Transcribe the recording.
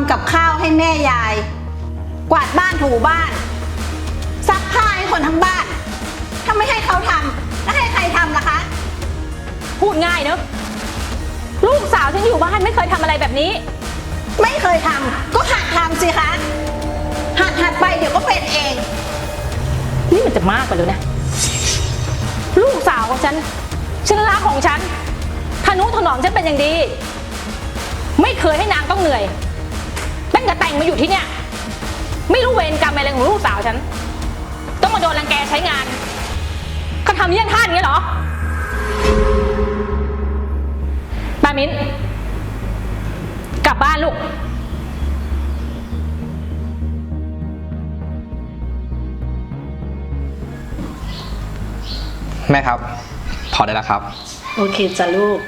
ำกับข้าวให้แม่ยาย กวาดบ้านถูบ้าน ซักผ้าให้คนทั้งบ้านถ้าไม่ให้เขาทำแล้วให้ใครทำล่ะคะ พูดง่ายเนอะลูกสาวฉันอยู่บ้านไม่เคยทำอะไรแบบนี้ ไม่เคยทำก็หัดทำสิคะ หัดหัดไปเดี๋ยวก็เป็นเอง นี่มันจะมากไปแล้วนะ ลูกสาวของฉัน ฉันรักของฉันทนุถนอมฉันเป็นอย่างดี ไม่เคยให้นางต้องเหนื่อยตั้ง แต่แต่งมาอยู่ที่เนี่ย ไม่รู้เวรกรรมอะไรของลูกสาวฉัน ต้องมาโดนรังแกใช้งานเขาทำเยี่ยงท่าอย่างนี้เหรอปามิ้น กลับบ้านลูก แม่ครับ พอได้แล้วครับ โอเคจ้ะลูก